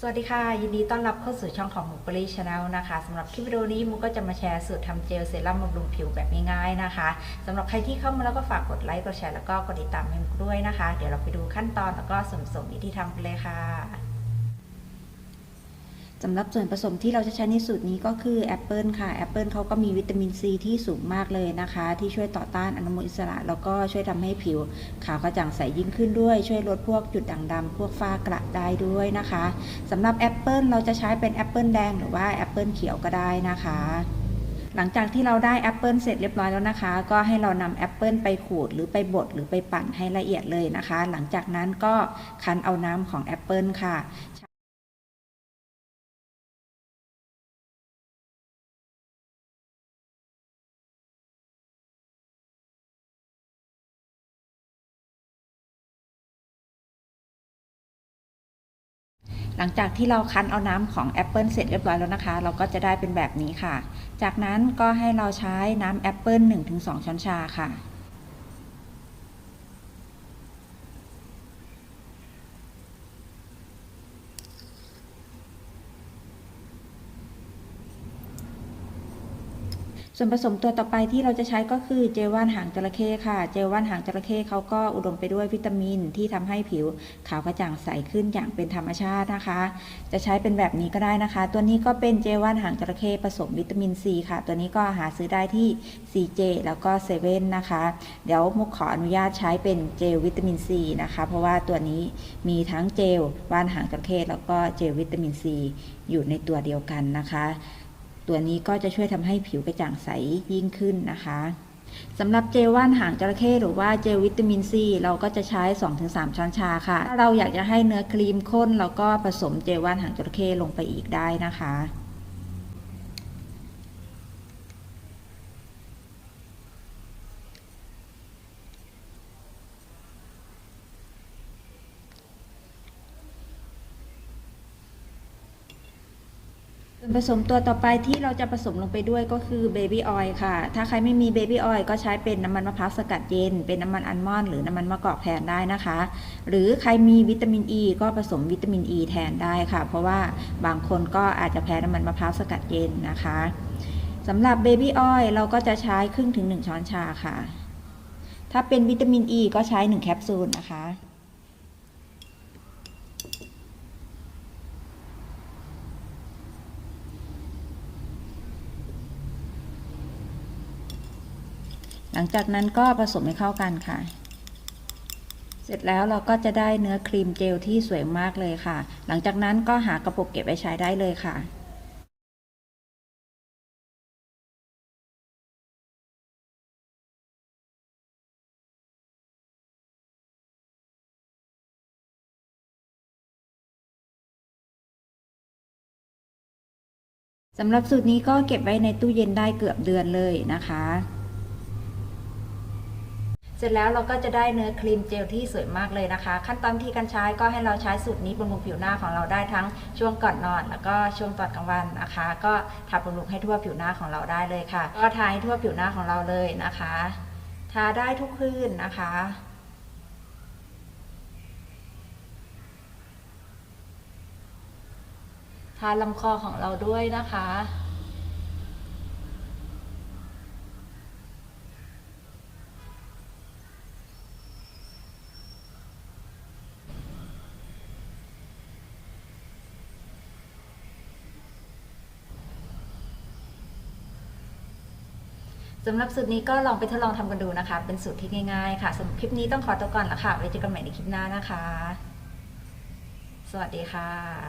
สวัสดีค่ะ ยินดีต้อนรับเข้าสู่ช่องของหมูปรีชาแนลนะคะสำหรับคลิปวิดีโอนี้มูก็จะมาแชร์สูตรทำเจลเซรั่มบำรุงผิวแบบง่ายๆนะคะสำหรับใครที่เข้ามาแล้วก็ฝากกดไลค์กดแชร์แล้วก็กดติดตามให้มูด้วยนะคะ เดี๋ยวเราไปดูขั้นตอนแล้วก็ส่วนผสมวิธีทำกันเลยค่ะ สำหรับส่วนผสมที่เราจะใช้ในสูตรนี้ก็คือแอปเปิลค่ะแอปเปิลเขาก็มีวิตามินซีที่สูงมากเลยนะคะ ที่ช่วยต่อต้านอนุมูลอิสระ แล้วก็ช่วยทำให้ผิวขาวกระจ่างใสยิ่งขึ้นด้วย ช่วยลดพวกจุดด่างดำพวกฝ้ากระได้ด้วยนะคะสำหรับแอปเปิลเราจะใช้เป็นแอปเปิลแดงหรือว่าแอปเปิลเขียวก็ได้นะคะหลังจากที่เราได้แอปเปิลเสร็จเรียบร้อยแล้วนะคะ ก็ให้เรานำแอปเปิลไปขูดหรือไปบดหรือไปปั่นให้ละเอียดเลยนะคะ หลังจากนั้นก็คั้นเอาน้ำของแอปเปิลค่ะ หลังจากที่เราคั้นเอาน้ำของแอปเปิลเสร็จเรียบร้อยแล้วนะคะ เราก็จะได้เป็นแบบนี้ค่ะ จากนั้นก็ให้เราใช้น้ำแอปเปิล1-2 ช้อนชาค่ะ ส่วนผสมตัวต่อไปที่เราจะใช้ก็คือเจลว่านหางจระเข้ค่ะ เจลว่านหางจระเข้เขาก็อุดมไปด้วยวิตามินที่ทำให้ผิวขาวกระจ่างใสขึ้นอย่างเป็นธรรมชาตินะคะ จะใช้เป็นแบบนี้ก็ได้นะคะ ตัวนี้ก็เป็นเจลว่านหางจระเข้ผสมวิตามินซีค่ะ ตัวนี้ก็หาซื้อได้ที่ CJ แล้วก็เซเว่นนะคะ เดี๋ยวมุกขออนุญาตใช้เป็นเจลวิตามินซีนะคะ เพราะว่าตัวนี้มีทั้งเจลว่านหางจระเข้แล้วก็เจลวิตามินซีอยู่ในตัวเดียวกันนะคะ ตัวนี้ก็จะช่วยทำให้ผิวกระจ่างใสยิ่งขึ้นนะคะสำหรับเจลว่านหางจระเข้หรือว่าเจลวิตามินซีเราก็จะใช้ 2-3 ช้อนชาค่ะถ้าเราอยากจะให้เนื้อครีมข้นเราก็ผสมเจลว่านหางจระเข้ลงไปอีกได้นะคะ ส่วนผสมตัวต่อไปที่เราจะผสมลงไปด้วยก็คือเบบี้ออยล์ค่ะ ถ้าใครไม่มีเบบี้ออยล์ก็ใช้เป็นน้ำมันมะพร้าวสกัดเย็น เป็นน้ำมันอัลมอนด์หรือน้ำมันมะกอกแทนได้นะคะ หรือใครมีวิตามินอ e, ีก็ผสมวิตามินอ e ีแทนได้ค่ะ เพราะว่าบางคนก็อาจจะแพ้น้ำมันมะพร้าวสกัดเย็นนะคะสำหรับเบบี้ออยล์เราก็จะใช้ครึ่งถึง 1 ช้อนชาค่ะ ถ้าเป็นวิตามินอ e ีก็ใช้ 1 แคปซูลนะคะ หลังจากนั้นก็ผสมให้เข้ากันค่ะ เสร็จแล้วเราก็จะได้เนื้อครีมเจลที่สวยมากเลยค่ะ หลังจากนั้นก็หากระปุกเก็บไว้ใช้ได้เลยค่ะสำหรับสูตรนี้ก็เก็บไว้ในตู้เย็นได้เกือบเดือนเลยนะคะ เสร็จแล้วเราก็จะได้เนื้อครีมเจลที่สวยมากเลยนะคะ ขั้นตอนที่การใช้ก็ให้เราใช้สูตรนี้บำรุงผิวหน้าของเราได้ทั้งช่วงก่อนนอน แล้วก็ช่วงตอนกลางวันนะคะ ก็ทาบำรุงให้ทั่วผิวหน้าของเราได้เลยค่ะ ก็ทาให้ทั่วผิวหน้าของเราเลยนะคะ ทาได้ทุกคืนนะคะทาลำคอของเราด้วยนะคะ สำหรับสูตรนี้ก็ลองไปทดลองทำกันดูนะคะ เป็นสูตรที่ง่ายๆ ค่ะสำหรับคลิปนี้ต้องขอตัวก่อนละค่ะ ไว้เจอกันใหม่ในคลิปหน้านะคะ สวัสดีค่ะ